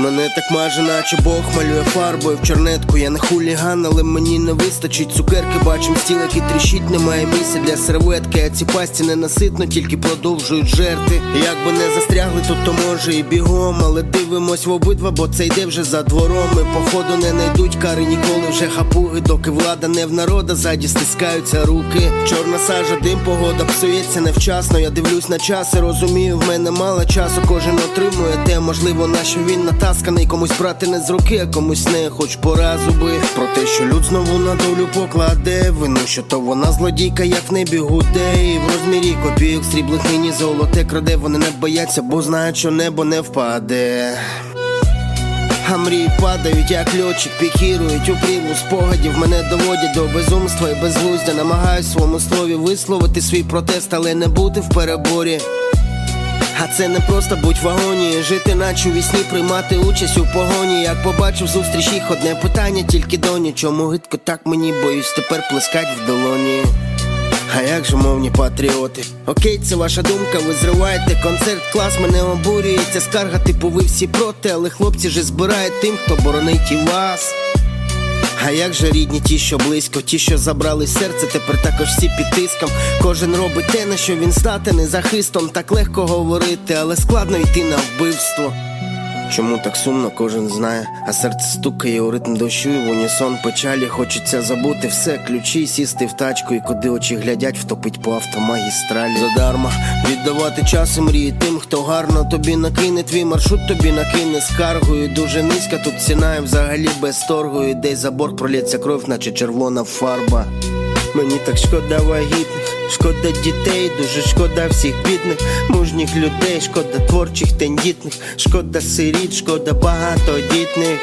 Мене так маже, наче Бог малює фарбою в чернетку. Я не хуліган, але мені не вистачить цукерки. Бачим стіл, який тріщить, немає місця для серветки. А ці пасті ненаситно, тільки продовжують жерти. Якби не застрягли, тут то може і бігом. Але дивимось в обидва, бо це йде вже за двором. Ми походу не найдуть кари ніколи вже хапуги, доки влада не в народа, ззаді стискаються руки. Чорна сажа, дим, погода псується невчасно. Я дивлюсь на час і розумію, в мене мало часу. Кожен отримує те, можливо, на він натасканий. Комусь брати не з руки, а комусь не, хоч поразу би. Про те, що люд знову на долю покладе. Вину, що то вона злодійка, як в небі гуде. І в розмірі копійок сріблих нині золоте краде. Вони не бояться, бо знають, що небо не впаде. А мрії падають, як льотчик, пікірують у прірву спогадів. Мене доводять до безумства і безглуздя. Намагаюсь своєму слові висловити свій протест, але не бути в переборі. А це не просто будь в агонії, жити наче у вісні, приймати участь у погоні. Як побачив зустріч їх одне питання, тільки доні. Чому гидко так мені боюсь тепер плескать в долоні. А як же мовні патріоти? Окей, це ваша думка, ви зриваєте концерт, клас мене обурюється, скарга, типу ви всі проти, але хлопці же збирають тим, хто боронить і вас. А як же рідні, ті, що близько, ті, що забрали серце, тепер також всі під тиском. Кожен робить те, на що він здатен, і захистом так легко говорити, але складно йти на вбивство. Чому так сумно, кожен знає, а серце стукає у ритм дощу і в унісон печалі. Хочеться забути все, ключі, сісти в тачку, і куди очі глядять, втопить по автомагістралі. Задарма віддавати час і мрії тим, хто гарно тобі накине. Твій маршрут тобі накине скаргою. Дуже низька тут ціна і взагалі без торгу. І Десь за борг пролється кров, наче червона фарба. Мені так шкода вагітних, шкода дітей, дуже шкода всіх бідних, мужніх людей, шкода творчих тендітних, шкода сиріт, шкода багатодітних.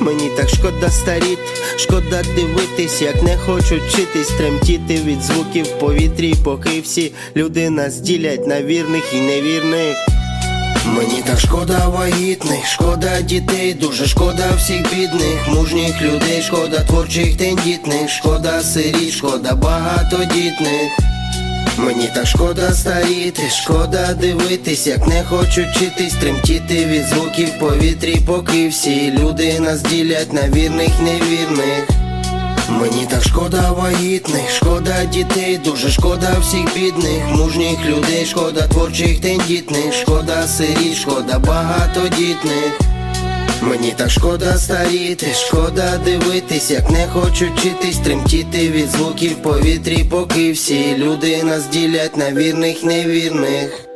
Мені так шкода старіти, шкода дивитись, як не хочуть вчитись, тремтіти від звуків в повітрі, поки всі люди нас ділять на вірних і невірних. Мені так шкода вагітних, шкода дітей, дуже шкода всіх бідних, мужніх людей, шкода творчих тендітних, шкода сиріт, шкода багатодітних. Мені так шкода старіти, шкода дивитись, як не хочуть вчитись, тремтіти від звуків повітрі, поки всі люди нас ділять на вірних, невірних. Мені так шкода вагітних, шкода дітей, дуже шкода всіх бідних, мужніх людей, шкода творчих тендітних, шкода сиріт, шкода багатодітних. Мені так шкода старіти, шкода дивитись, як не хочуть вчитись, тремтіти від звуків в повітрі, поки всі люди нас ділять на вірних, невірних.